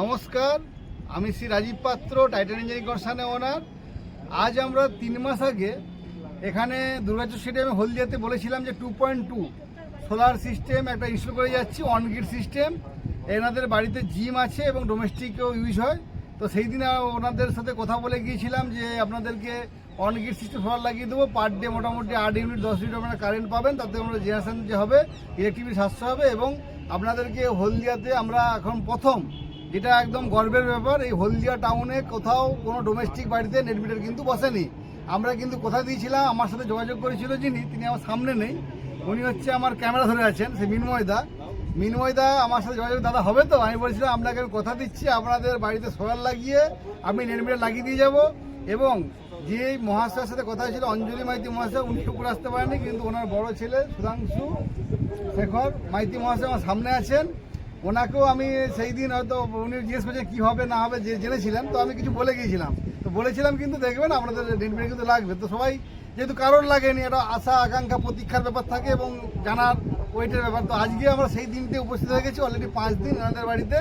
নমস্কার, আমি শ্রী রাজীব পাত্র টাইটান ইঞ্জিনিয়ারিং কনসার্নের ওনার আজ আমরা তিন মাস আগে এখানে দুর্গাচক স্টেডিয়ামে হলদিয়াতে বলেছিলাম যে two point two solar system একটা ইনস্টল করে যাচ্ছি অন গ্রিড সিস্টেম এনাদের বাড়িতে জিম আছে এবং ডোমেস্টিকও ইউজ হয়। তো সেই দিন ওনাদের সাথে কথা বলে গিয়েছিলাম যে আপনাদেরকে অন গ্রিড সিস্টেম সোলার লাগিয়ে দেবো। পার ডে মোটামুটি আট ইউনিট দশ ইউনিট আপনারা কারেন্ট পাবেন, তাতে আমরা জেনারেশন যে হবে ইলেকট্রিক সাশ্রয় হবে এবং আপনাদেরকে হলদিয়াতে আমরা এখন প্রথম যেটা একদম গর্বের ব্যাপার, এই হলদিয়া টাউনে কোথাও কোনো ডোমেস্টিক বাড়িতে নেট মিটার কিন্তু বসেনি। আমরা কিন্তু কথা দিয়েছিলাম, আমার সাথে যোগাযোগ করেছিল যিনি, তিনি আমার সামনে নেই। উনি হচ্ছে আমার ক্যামেরা ধরে আছেন, সে মিনময়দা মিনময়দা আমার সাথে যোগাযোগ, দাদা, হবে তো? আমি বলছিলাম, আপনাকে আমি কথা দিচ্ছি, আপনাদের বাড়িতে সোলার লাগিয়ে আমি নেট মিটার লাগিয়ে দিয়ে যাব। এবং যে মহাশয়ের সাথে কথা হয়েছিল, অঞ্জলি মাইতি মহাশয় উনি উপরে আসতে পারেনি কিন্তু ওনার বড় ছেলে সুধাংশু শেখর মাইতি মহাশয় আমার সামনে আছেন। ওনাকেও আমি সেই দিন হয়তো উনি জিজ্ঞেস করছেন কী হবে, না হবে, যে জেনেছিলেন, তো আমি কিছু বলে গিয়েছিলাম। তো বলেছিলাম কিন্তু দেখবেন আপনাদের ডেলিভারি কিন্তু লাগবে। তো সবাই যেহেতু কারোর লাগেনি এটা আশা, আকাঙ্ক্ষা, প্রতীক্ষার ব্যাপার থাকে এবং জানার ওয়েটের ব্যাপার। তো আজকে আমরা সেই দিনতে উপস্থিত হয়ে গেছি। অলরেডি পাঁচ দিন এনাদের বাড়িতে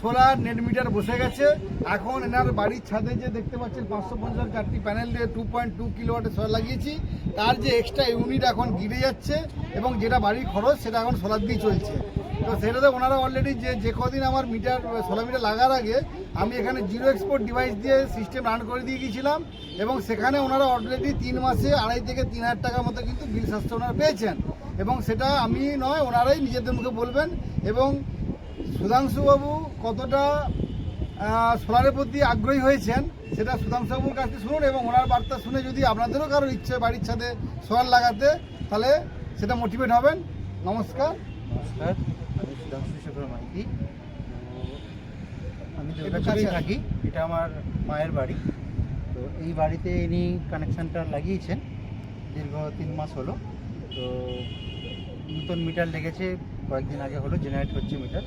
সোলার নেট মিটার বসে গেছে। এখন এনার বাড়ির ছাদে যে দেখতে পাচ্ছেন, পাঁচশো পঞ্চাশ চারটি প্যানেল দিয়ে টু পয়েন্ট টু কিলোওয়াটের সোলার লাগিয়েছি। তার যে এক্সট্রা ইউনিট এখন গিরে যাচ্ছে এবং যেটা বাড়ির খরচ, সেটা এখন সোলার দিয়ে চলছে। তো সেটাতে ওনারা অলরেডি যে যে কদিন আমার মিটার সোলার মিটার লাগার আগে আমি এখানে জিরো এক্সপোর্ট ডিভাইস দিয়ে সিস্টেম রান করে দিয়ে গিয়েছিলাম এবং সেখানে ওনারা অলরেডি তিন মাসে আড়াই থেকে তিন হাজার টাকার মতো কিন্তু বিল স্বাস্থ্য ওনারা পেয়েছেন। এবং সেটা আমি নয়, ওনারাই নিজেদের মুখে বলবেন এবং সুধাংশুবাবু কতটা সোলারের প্রতি আগ্রহী হয়েছেন সেটা সুধাংশুবাবুর কাছে শুনুন এবং ওনার বার্তা শুনে যদি আপনাদেরও কারোর ইচ্ছে, বাড়ির ছাদে সোলার লাগাতে, তাহলে সেটা মোটিভেট হবেন। নমস্কার। নমস্কার। মাইতি আমি থাকি এটা আমার মায়ের বাড়ি। তো এই বাড়িতে ইনি কানেকশানটা লাগিয়েছেন দীর্ঘ তিন মাস হলো। তো নতুন মিটার লেগেছে কয়েকদিন আগে হলো জেনারেট হচ্ছে মিটার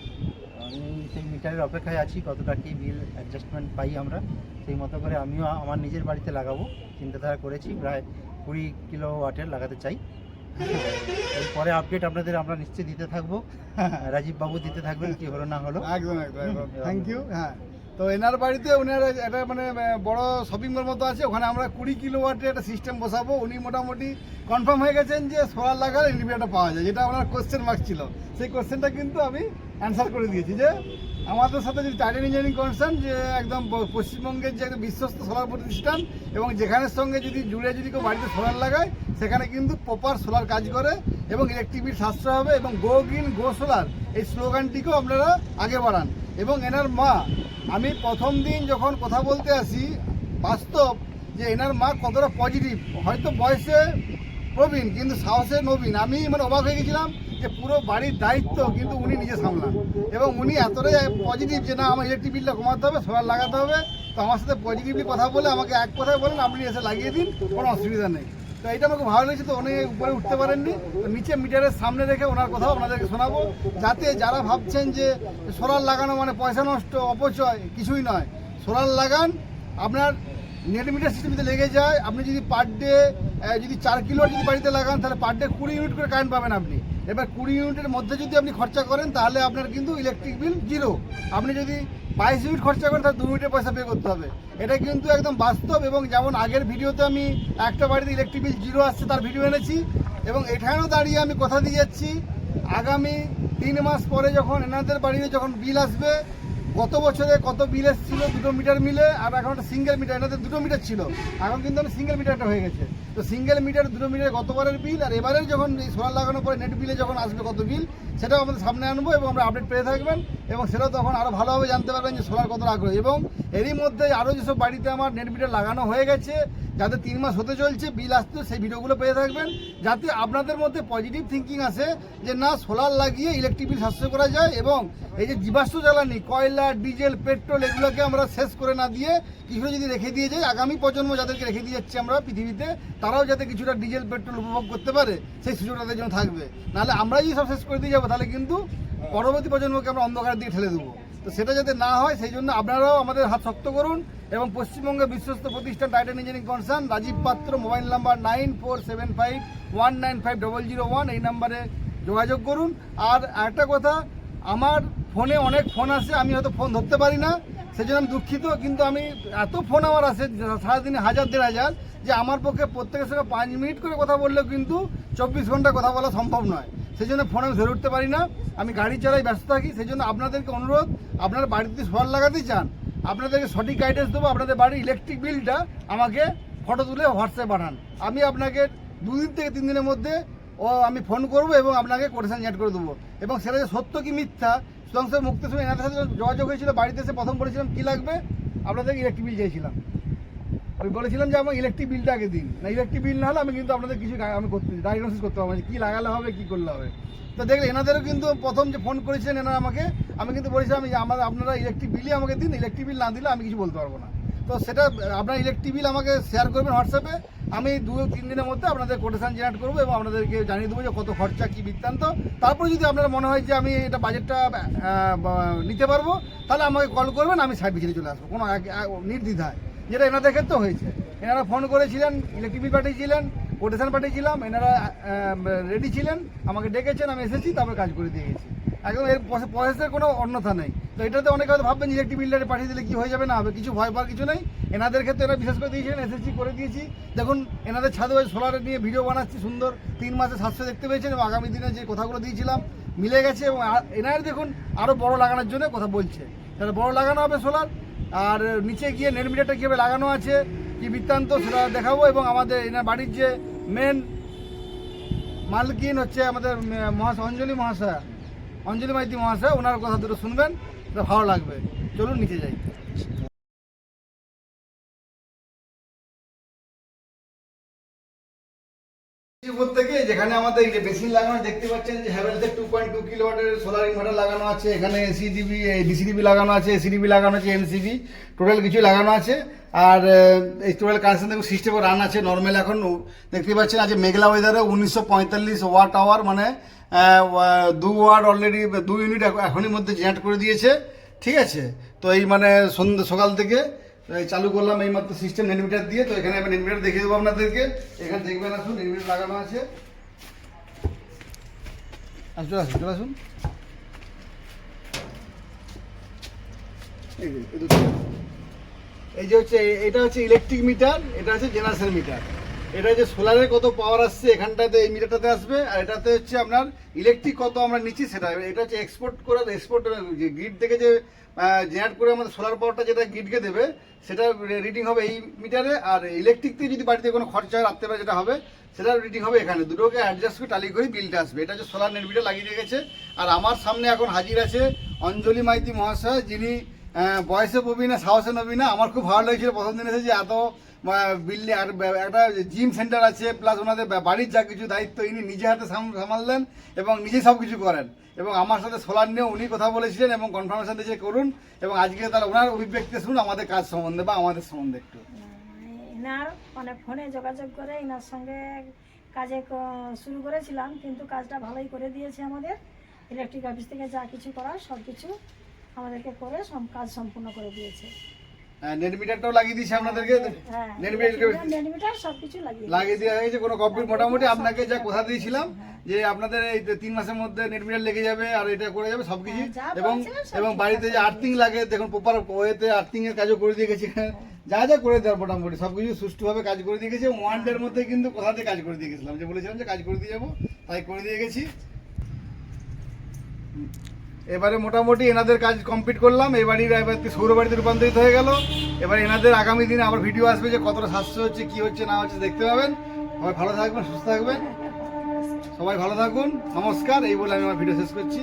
আমি সেই মিটারের অপেক্ষায় আছি কতটা কি বিল অ্যাডজাস্টমেন্ট পাই আমরা। সেই মতো করে আমিও আমার নিজের বাড়িতে লাগাবো। চিন্তাধারা করেছি প্রায় কুড়ি কিলো ওয়াটের লাগাতে চাই। পরে আপডেট আপনাদের আমরা নিশ্চয়ই দিতে থাকব। রাজীব বাবু দিতে থাকবেন কি হলো না হলো। একদম একদম থ্যাংক ইউ হ্যাঁ। তো এনার বাড়িতে উনার একটা মানে বড় শপিং মল মতো আছে ওখানে আমরা কুড়ি কিলো ওয়াটের একটা সিস্টেম বসাবো। উনি মোটামুটি কনফার্ম হয়ে গেছেন যে সোলার লাগালে ইনভার্টার পাওয়া যায় যেটা ওনার কোশ্চেন মার্ক ছিল। সেই কোশ্চেনটা কিন্তু আমি অ্যান্সার করে দিয়েছি যে আমাদের সাথে যদি টাইটান ইঞ্জিনিয়ারিং কনসার্ন যে একদম পশ্চিমবঙ্গের যে একটা বিশ্বস্ত সোলার প্রতিষ্ঠান এবং যেখানের সঙ্গে যদি জুড়ে যদি কেউ বাড়িতে সোলার লাগায় সেখানে কিন্তু প্রপার সোলার কাজ করে এবং ইলেকট্রিক বিল সাশ্রয় হবে এবং গো গ্রিন গো সোলার এই স্লোগানটিকেও আপনারা আগে বাড়ান। এবং এনার মা, আমি প্রথম দিন যখন কথা বলতে আসি, বাস্তব যে এনার মা কতটা পজিটিভ হয়তো বয়সে প্রবীণ, কিন্তু সাহসে নবীন। আমি মানে অবাক হয়ে গেছিলাম যে পুরো বাড়ির দায়িত্ব কিন্তু উনি নিজে সামলান। এবং উনি এতটাই পজিটিভ যে না, আমার ইলেকট্রিক বিলটা কমাতে হবে সোলার লাগাতে হবে। তো আমার সাথে পজিটিভলি কথা বলে আমাকে এক কথায় বলেন, আপনি এসে লাগিয়ে দিন, কোনো অসুবিধা নেই। তো এটা আমাকে ভালো লেগেছে তো উনি উপরে উঠতে পারেননি। নিচে মিটারের সামনে রেখে ওনার কথাও আপনাদেরকে শোনাবো। যাতে যারা ভাবছেন যে সোলার লাগানো মানে পয়সা নষ্ট, অপচয় কিছুই নয়। সোলার লাগান, আপনার নেট মিটার সিস্টেম যদি লেগে যায়, আপনি যদি পার ডে যদি চার কিলো যদি বাড়িতে লাগান, তাহলে পার ডে কুড়ি ইউনিট করে কারেন্ট পাবেন আপনি। এবার কুড়ি ইউনিটের মধ্যে যদি আপনি খরচা করেন, তাহলে আপনার কিন্তু ইলেকট্রিক বিল জিরো আপনি যদি বাইশ মিনিট খরচা করেন তার দু মিনিটের পয়সা পে করতে হবে। এটা কিন্তু একদম বাস্তব এবং যেমন আগের ভিডিওতে আমি একটা বাড়িতে ইলেকট্রিক বিল জিরো আসছে তার ভিডিও এনেছি এবং এখানেও দাঁড়িয়ে আমি কথা দিয়ে যাচ্ছি। আগামী তিন মাস পরে যখন এনাদের বাড়িতে যখন বিল আসবে, গত বছরে কত বিল এসেছিল দুটো মিটার মিলে আর এখন একটা সিঙ্গেল মিটার এনাদের দুটো মিটার ছিল। এখন কিন্তু আমি সিঙ্গেল মিটারটা হয়ে গেছে। তো সিঙ্গেল মিটার দুটো মিটার গতবারের বিল আর এবারের যখন এই সোলার লাগানোর পরে নেট বিলে যখন আসবে কত বিল সেটাও আমাদের সামনে আনব এবং আমরা আপডেট পেয়ে থাকবেন। এবং সেটাও তখন আরও ভালোভাবে জানতে পারবেন যে সোলার কত আগ্রহ। এবং এরই মধ্যে আরও যেসব বাড়িতে আমার নেট মিটার লাগানো হয়ে গেছে, যাতে তিন মাস হতে চলছে বিল আসতে সেই ভিডিওগুলো পেয়ে থাকবেন, যাতে আপনাদের মধ্যে পজিটিভ থিঙ্কিং আসে যে না সোলার লাগিয়ে ইলেকট্রিক বিল সাশ্রয় করা যায় এবং এই যে জীবাশ্ম জ্বালানি, কয়লা, ডিজেল পেট্রোল এগুলোকে আমরা শেষ করে না দিয়ে কিছু যদি রেখে দিয়ে যাই, আগামী প্রজন্ম যাদেরকে রেখে দিয়ে যাচ্ছি আমরা পৃথিবীতে, তারাও যাতে কিছুটা ডিজেল পেট্রোল উপভোগ করতে পারে, সেই সুযোগ তাদের জন্য থাকবে। নাহলে আমরাই যদি সব শেষ করে দিয়ে যাব, তাহলে কিন্তু পরবর্তী প্রজন্মকে আমরা অন্ধকারের দিকে ঠেলে দেবো। তো সেটা যাতে না হয়, সেই জন্য আপনারাও আমাদের হাত শক্ত করুন এবং পশ্চিমবঙ্গে বিশ্বস্ত প্রতিষ্ঠান Titan engineering concern Rajiv Patra, mobile number nine four seven five one nine five double zero one এই নাম্বারে যোগাযোগ করুন। আর একটা কথা, আমার ফোনে অনেক ফোন আসে আমি হয়তো ফোন ধরতে পারি না, সেজন্য আমি দুঃখিত, কিন্তু আমি এত ফোন আমার আসে সারাদিনে হাজার দেড় হাজার, যে আমার পক্ষে প্রত্যেকের সঙ্গে পাঁচ মিনিট করে কথা বললেও কিন্তু চব্বিশ ঘণ্টা কথা বলা সম্ভব নয়। সেই জন্য ফোন আমি ধরে উঠতে পারি না। আমি গাড়ি চালাই ব্যস্ত থাকি সেই জন্য আপনাদেরকে অনুরোধ, আপনারা বাড়িতে সোয়ার লাগাতে চান, আপনাদেরকে সঠিক গাইডেন্স দেবো, আপনাদের বাড়ির ইলেকট্রিক বিলটা আমাকে ফটো তুলে হোয়াটসঅ্যাপে পাঠান। আমি আপনাকে দুদিন থেকে তিন দিনের মধ্যে ও আমি ফোন করব এবং আপনাকে কোটেশন অ্যাড করে দেবো। এবং সেটা যে সত্য কি মিথ্যা সুধাংশের মুক্তির সময় এনাদের সাথে যোগাযোগ হয়েছিল, বাড়িতে এসে প্রথম বলেছিলাম কী লাগবে আপনাদের ইলেকট্রিক বিল চাইছিলাম। আমি বলেছিলাম যে আমার ইলেকট্রিক বিলটা আগে দিন। না ইলেকট্রিক বিল না হলে আমি কিন্তু আপনাদের কিছু আমি করতে ডায়াগনোসিস করতে পারব কী লাগালে হবে, কী করলে হবে। তো দেখলে এনাদেরও কিন্তু প্রথম যে ফোন করেছিলেন এনারা আমাকে, আমি কিন্তু বলেছিলাম যে আমার আপনারা ইলেকট্রিক বিলই আমাকে দিন ইলেকট্রিক বিল না দিলে আমি কিছু বলতে পারব না। তো সেটা, আপনার ইলেকট্রিক বিল আমাকে শেয়ার করবেন হোয়াটসঅ্যাপে। আমি দু, তিন দিনের মধ্যে আপনাদের কোটেশন জেনারেট করব এবং আপনাদেরকে জানিয়ে দেবো যে কত খরচা, কী বৃত্তান্ত। তারপরে যদি আপনার মনে হয় যে আমি এটা বাজেটটা নিতে পারব, তাহলে আমাকে কল করবেন, আমি সার্ভিসে চলে আসব। কোনো নির্দ্বিধায়। যেটা এনাদের ক্ষেত্রেও হয়েছে। এনারা ফোন করেছিলেন ইলেকট্রিক বিল পাঠিয়েছিলেন কোটেশন পাঠিয়েছিলাম, এনারা রেডি ছিলেন, আমাকে ডেকেছেন, আমি এসেছি, তারপরে কাজ করে দিয়ে গেছি। একদম এর প্রসেসের কোনো অন্যথা নেই। তো এটাতে অনেকে হয়তো ভাববেন ইলেকট্রিক বিলটা পাঠিয়ে দিলে কি হয়ে যাবে? না, হবে কিছু ভয় পাওয়ার কিছু নেই। এনাদের ক্ষেত্রে এরা বিশেষ করে দিয়েছিলেন এসএসসি করে দিয়েছি। দেখুন, এনাদের ছাদে সোলারে নিয়ে ভিডিও বানাচ্ছি, সুন্দর। তিন মাসে সাতশো দেখতে পেয়েছেন এবং আগামী দিনে যে কথাগুলো দিয়েছিলাম, মিলে গেছে এবং এনার দেখুন আরও বড় লাগানোর জন্য কথা বলছে। তাহলে বড় লাগানো হবে সোলার আর নিচে গিয়ে নেট মিটারটা কীভাবে লাগানো আছে, কি বৃত্তান্ত সেটা দেখাবো এবং আমাদের এনার বাড়ির যে মেন মালকিন হচ্ছে আমাদের মহাশয়, অঞ্জলি মহাশয়া, অঞ্জলি মাইতি মহাশয়, ওনার কথা দুটো শুনবেন ভালো লাগবে। চলুন নিচে যাই। যেখানে আমাদের এই যে বেসিন লাগানো দেখতে পাচ্ছেন যে হ্যাভেলসের টু পয়েন্ট টু কিলোওয়াটের সোলার ইনভার্টার লাগানো আছে, এখানে এসিডিবি ডিসিডিবি লাগানো আছে এসিডিবি লাগানো আছে এমসিবি টোটাল কিছু লাগানো আছে। আর এই টোটাল কানেকশন দেখুন সিস্টেমে রান আছে নর্মাল এখন দেখতে পাচ্ছেন আজ মেঘলা ওয়েদারে উনিশশো পঁয়তাল্লিশ ওয়াট আওয়ার মানে দু ওয়াট অলরেডি দু ইউনিট এখনই মধ্যে জেনারেট করে দিয়েছে, ঠিক আছে? তো এই মানে সন্ধ্যে, সকাল থেকে চালু করলাম এই মাত্র সিস্টেম নেটমিটার দিয়ে, তো এখানে আমি নেটমিটার দেখিয়ে দেবো আপনাদেরকে। এখানে দেখবেন আসুন নেটমিটার লাগানো আছে। আসুন চলে আসুন। চলে আসুন এই যে, হচ্ছে এটা হচ্ছে ইলেকট্রিক মিটার এটা হচ্ছে জেনারেশন মিটার এটা যে সোলারের কত পাওয়ার আসছে, এখানটাতে, এই মিটারটাতে আসবে, আর এটাতে হচ্ছে আপনার ইলেকট্রিক কত আমরা নিচ্ছি সেটা, এটা হচ্ছে এক্সপোর্ট করে এক্সপোর্ট যে গ্রিড থেকে যে জেনারেট করে আমাদের সোলার পাওয়ারটা যেটা গ্রিডকে দেবে, সেটা রিডিং হবে এই মিটারে, আর ইলেকট্রিক থেকে যদি বাড়িতে কোনো খরচা হয় রাত্রেবেলা যেটা হবে, সেটা রিডিং হবে এখানে। দুটোকে অ্যাডজাস্ট করে টালি করে বিলটা আসবে। এটা হচ্ছে সোলার নেট মিটার লাগিয়ে রেখেছে। আর আমার সামনে এখন হাজির আছে অঞ্জলি মাইতি মহাশয়, যিনি বয়সে প্রবীণ না সাহসে নবী না আমার খুব ভালো লেগেছিল, প্রথম দিন এসে যে এত বিল্ডিং আর একটা জিম সেন্টার আছে প্লাস ওনাদের বাড়ির যা কিছু দায়িত্ব, ইনি নিজে হাতে সাম- সামাললেন এবং নিজে সব কিছু করেন। এবং আমার সাথে সোলার নিয়ে উনি কথা বলেছিলেন এবং কনফার্মেশন দিয়েছে করুন। এবং আজকে তারা ওনার অভিব্যক্তি শুনুন, আমাদের কাজ সম্বন্ধে বা আমাদের সম্বন্ধে একটু। এনার মানে ফোনে যোগাযোগ করে এনার সঙ্গে কাজে শুরু করেছিলাম, কিন্তু কাজটা ভালোই করে দিয়েছে আমাদের। ইলেকট্রিক অফিস থেকে যা কিছু করার সব কিছু আমাদেরকে করে সব কাজ সম্পূর্ণ করে দিয়েছে। নেট মিটারটাও লাগিয়ে দিয়েছি আপনাদেরকে। হ্যাঁ নেট মিটার সব কিছু লাগিয়ে দেওয়া হয়েছে কোনো কমপ্লিট মোটামুটি আপনাকে যা কথা দিয়েছিলাম যে আপনাদের এই তিন মাসের মধ্যে নেট মিটার লেগে যাবে আর এটা করে যাবে সব কিছু হ্যাঁ, এবং এবং বাড়িতে যে আর্থিং লাগে দেখুন প্রপার ওয়েতে আর্থিং এর কাজও করে দিয়ে গেছে যা যা করে দেওয়ার মোটামুটি সব কিছু সুষ্ঠুভাবে কাজ করে দিয়ে গেছে ওয়ান ডের মধ্যে কিন্তু কোথাতে কাজ করে দিয়ে গেছিলাম যে বলেছিলাম যে কাজ করে দিয়ে যাব তাই করে দিয়ে গেছি। এবারে মোটামুটি এনাদের কাজ কমপ্লিট করলাম। বাড়ির এবার সৌর বাড়িতে রূপান্তরিত হয়ে গেল। এবার এনাদের আগামী দিনে আবার ভিডিও আসবে যে কতটা স্বাস্থ্য হচ্ছে, কি হচ্ছে, না হচ্ছে, দেখতে পাবেন। সবাই ভালো থাকবেন, সুস্থ থাকবেন। সবাই ভালো থাকুন। নমস্কার, এই বলে আমি আমার ভিডিও শেষ করছি।